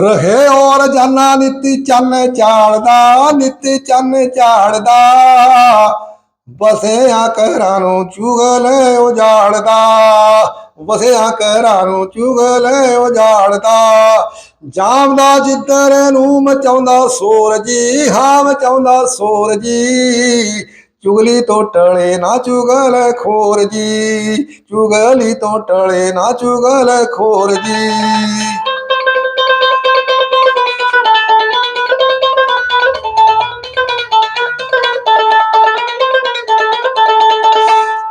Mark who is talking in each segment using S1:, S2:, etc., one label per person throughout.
S1: ਰਹੇ ਔਰ ਜਾਨਾ ਨਿੱਤੀ ਚੰਨ ਝਾੜਦਾ ਨਿੱਤੀ ਚੰਨ ਝਾੜਦਾ ਵਸਿਆ ਘਰਾਂ ਨੂੰ ਚੁਗਲ ਉਜਾੜਦਾ ਵਸਿਆ ਘਰਾਂ ਨੂੰ ਚੁਗਲ ਉਜਾੜਦਾ ਜਾਮਦਾ ਜਿੱਦਰ ਨੂੰ ਮਚਾਉਂਦਾ ਸੋਰ ਜੀ ਹਾਂ ਮਚਾਉਂਦਾ ਸੋਰ ਜੀ ਚੁਗਲੀ ਤੋਂ ਟਲੇ ਨਾ ਚੁਗਲ ਖੋਰ ਜੀ ਚੁਗਲੀ ਤੋਂ ਟਲੇ ਨਾ ਚੁਗਲ ਖੋਰ ਜੀ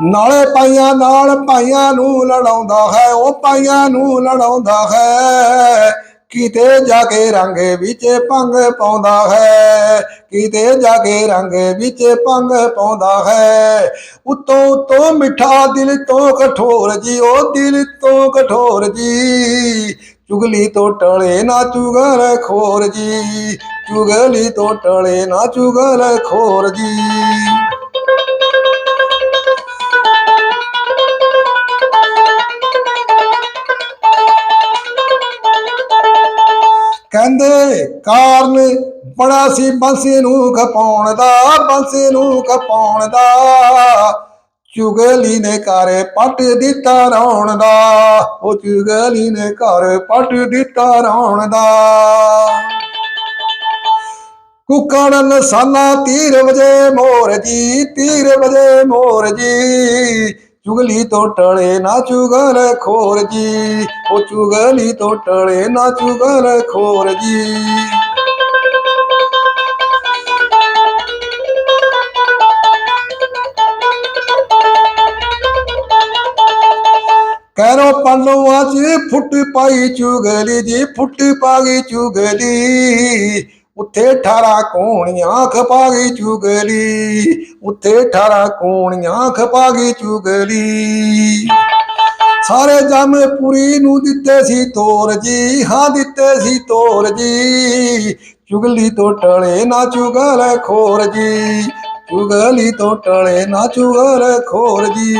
S1: ਨਾਲੇ ਪਾਈਆਂ ਨਾਲ ਪਾਈਆਂ ਨੂੰ ਲੜਾਉਂਦਾ ਹੈ, ਉਹ ਪਾਈਆਂ ਨੂੰ ਲੜਾਉਂਦਾ ਹੈ। ਕਿਤੇ ਜਾ ਕੇ ਰੰਗ ਵਿੱਚ ਭੰਗ ਪਾਉਂਦਾ ਹੈ, ਕਿਤੇ ਜਾ ਕੇ ਰੰਗ ਵਿੱਚ ਭੰਗ ਪਾਉਂਦਾ ਹੈ। ਉਤੋਂ ਉਤੋਂ ਮਿੱਠਾ ਦਿਲ ਤੋਂ ਕਠੋਰ ਜੀ, ਉਹ ਦਿਲ ਤੋਂ ਕਠੋਰ ਜੀ। ਚੁਗਲੀ ਤੋਂ ਟਲੇ ਨਾ ਚੁਗਲ ਖੋਰ ਜੀ, ਚੁਗਲੀ ਤੋਂ ਟਲੇ ਨਾ ਚੁਗਲ ਖੋਰ ਜੀ। ਕਹਿੰਦੇ, ਕਾਰਨ ਬੜਾ ਸੀ ਬੰਸੀ ਨੂੰ ਖਪਾਉਣ ਦਾ, ਬੰਸੀ ਨੂੰ ਖਪਾਉਣ ਦਾ। ਚੁਗਲੀ ਨੇ ਘਰ ਪੱਟ ਦਿੱਤਾ ਰੌਣ ਦਾ। ਉਹ ਚੁਗਲੀ ਨੇ ਘਰ ਪੱਟ ਦਿੱਤਾ ਰੌਣ ਦਾ। ਕੁੱਕੜ ਨਸਾਨਾ ਤੀਰ ਵਜੇ ਮੋਰ ਜੀ, ਤੀਰ ਵਜੇ ਮੋਰ ਜੀ। ਚੁਗਲੀ ਤੋਂ ਟਲੇ ਨਾ ਚੁਗਲ ਖੋਰ ਜੀ ਉਹ ਚੁਗਲੀ ਤੋਂ ਟਲੇ ਨਾ ਚੁਗਲ ਖੋਰ ਜੀ ਕਹਿਰੋ ਪੱਲੂਆਂ ਚ ਫੁੱਟ ਪਾਈ ਚੁਗਲੀ ਜੀ, ਫੁੱਟ ਪਾਈ ਚੁਗਲੀ। ਉੱਥੇ 18 ਕੋਣੀਆਂ ਖਪਾ ਗਈ ਚੁਗਲੀ। ਉੱਥੇ 18 ਕੋਣੀਆਂ ਖਪਾ ਗਈ ਚੁਗਲੀ। ਸਾਰੇ ਜਮ ਪੁਰੀ ਨੂੰ ਦਿੱਤੇ ਸੀ ਤੋਰ ਜੀ, ਹਾਂ ਦਿੱਤੇ ਸੀ ਤੋਰ ਜੀ। ਚੁਗਲੀ ਤੋਂ ਟਲੇ ਨਾ ਚੁਗਲ ਖੋਰ ਜੀ। ਚੁਗਲੀ ਤੋਂ ਟਲੇ ਨਾ ਚੁਗਲ ਖੋਰ ਜੀ।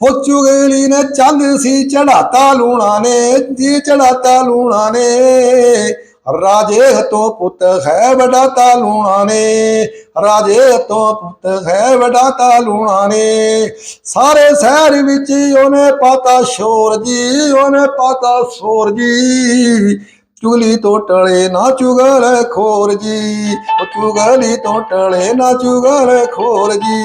S1: ਹੋ ਚੁਗਲੀ ਨੇ ਚੰਦ ਸੀ ਚੜਾਤਾ ਲੂਣਾ ਨੇ, ਜੀ ਚੜਾਤਾ ਲੂਣਾ ਨੇ। ਰਾਜੇ ਤੋਂ ਪੁੱਤ ਹੈ ਵਡਾਤਾ ਲੂਣਾ ਨੇ, ਰਾਜੇ ਤੋਂ ਪੁੱਤ ਹੈ ਵਡਾਤਾ ਲੂਣਾ ਨੇ। ਸਾਰੇ ਸ਼ਹਿਰ ਵਿੱਚ ਉਹਨੇ ਪਾਤਾ ਸ਼ੋਰ ਜੀ, ਉਹਨੇ ਪਾਤਾ ਸ਼ੋਰ ਜੀ। ਚੁਗਲੀ ਤੋਂ ਟਲੇ ਨਾ ਚੁਗਲ ਖੋਰ ਜੀ ਉਹ ਚੁਗਲੀ ਤੋਂ ਟਲੇ ਨਾ ਚੁਗਲ ਖੋਰ ਜੀ।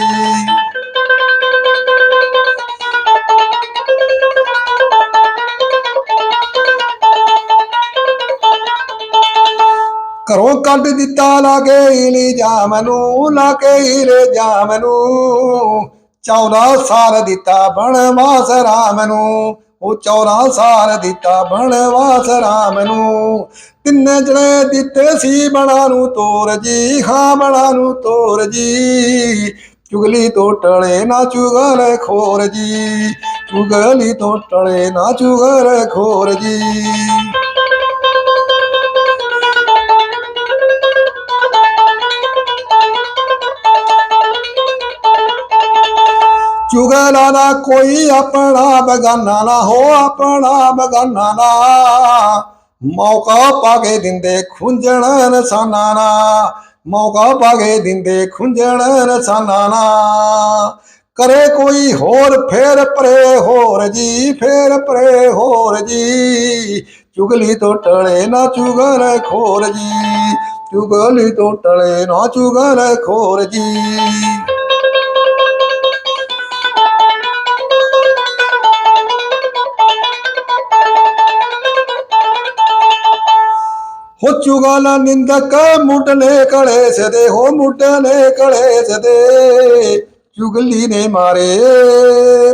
S1: ਘਰੋਂ ਕੱਢ ਦਿੱਤਾ ਲਾਗੇ ਇਲੀ ਜਾਮ ਨੂੰ ਲਾਗੇ ਇਲੇ ਜਾਮ ਨੂੰ 14 ਸਾਲ ਦਿੱਤਾ ਬਣਵਾਸ ਰਾਮ ਨੂੰ, ਉਹ 14 ਸਾਲ ਦਿੱਤਾ ਬਣਵਾਸ ਰਾਮ ਨੂੰ। ਤਿੰਨੇ ਜਣੇ ਦਿੱਤੇ ਸੀ ਬਣਾ ਨੂੰ ਤੋਰ ਜੀ, ਹਾਂ ਬਣਾ ਨੂੰ ਤੋਰ ਜੀ। ਚੁਗਲੀ ਤੋਂ ਟਲੇ ਨਾ ਚੁਗਲ ਖੋਰ ਜੀ, ਚੁਗਲੀ ਤੋਂ ਟਲੇ ਨਾ ਚੁਗਲ ਖੋਰ ਜੀ। ਚੁਗਲਾ ਨਾ ਕੋਈ ਆਪਣਾ ਬਗਾਨਾ ਨਾ ਹੋ, ਆਪਣਾ ਬਗਾਨਾ ਨਾ। ਮੌਕਾ ਪਾ ਕੇ ਦਿੰਦੇ ਖੁੰਝਣ ਨਸਾਨਾ ਨਾ। ਮੌਕਾ ਪਾ ਕੇ ਦਿੰਦੇ ਖੁੰਝਣ ਨਸਾਨਾ ਨਾ। ਕਰੇ ਕੋਈ ਹੋਰ, ਫੇਰ ਪਰੇ ਹੋਰ ਜੀ, ਫੇਰ ਪਰੇ ਹੋਰ ਜੀ। ਚੁਗਲੀ ਤੋਂ ਟਲੇ ਨਾ ਚੁਗਲ ਖੋਰ ਜੀ। ਚੁਗਲੀ ਤੋਂ ਟਲੇ ਨਾ ਚੁਗਲ ਖੋਰ ਜੀ। ਹੋ ਚੁਗਲ ਨਿੰਦਕ, ਮੁੱਢਲੇ ਕਲੇਸ਼ ਦੇ, ਹੋ ਮੁੱਢਲੇ ਕਲੇਸ਼ ਦੇ। ਚੁਗਲੀ ਨੇ ਮਾਰੇ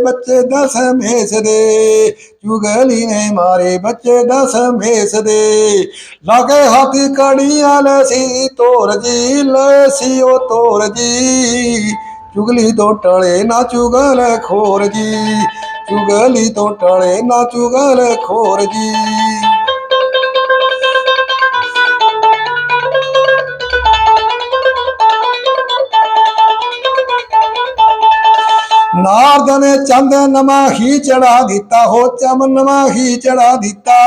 S1: ਬੱਚੇ ਦਸ ਮੇਸ ਦੇ। ਚੁਗਲੀ ਨੇ ਮਾਰੇ ਬੱਚੇ ਦਸ ਮੇਸ ਦੇ। ਲਾਗੇ ਹਾਥੀ ਕੜੀਆਂ ਲੈ ਸੀ, ਤੋਰ ਜੀ, ਲੈ ਸੀ ਉਹ ਤੋਰ ਜੀ। ਚੁਗਲੀ ਤੋਂ ਟਲੇ ਨਾ ਚੁਗਲ ਖੋਰ ਜੀ। ਚੁਗਲੀ ਤੋਂ ਟਲੇ ਨਾ ਚੁਗਲ ਖੋਰ ਜੀ। ਨਾਰਦ ਨੇ ਚੰਦ ਨਮਾ ਹੀ ਚੜਾ ਦਿੱਤਾ, ਹੋ ਚਮ ਨਮਾ ਹੀ ਚੜਾ ਦਿੱਤਾ।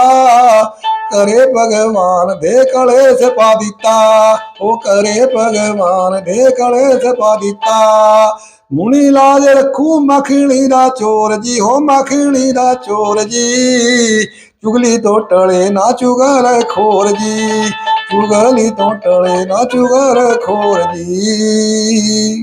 S1: ਕਰੇ ਭਗਵਾਨ ਦੇ ਕਲੇਸ਼ ਪਾ ਦਿੱਤਾ ਉਹ ਕਰੇ ਭਗਵਾਨ ਦੇ ਕਲੇਸ਼ ਪਾ ਦਿੱਤਾ। ਮੁਨੀ ਲਾਜ ਰੱਖੂ ਮੱਖਣੀ ਦਾ ਚੋਰ ਜੀ, ਹੋ ਮੱਖਣੀ ਦਾ ਚੋਰ ਜੀ। ਚੁਗਲੀ ਤੋਂ ਟਲੇ ਨਾ ਚੁਗਲ ਖੋਰ ਜੀ, ਚੁਗਲੀ ਤੋਂ ਟਲੇ ਨਾ ਚੁਗਲ ਖੋਰ ਜੀ।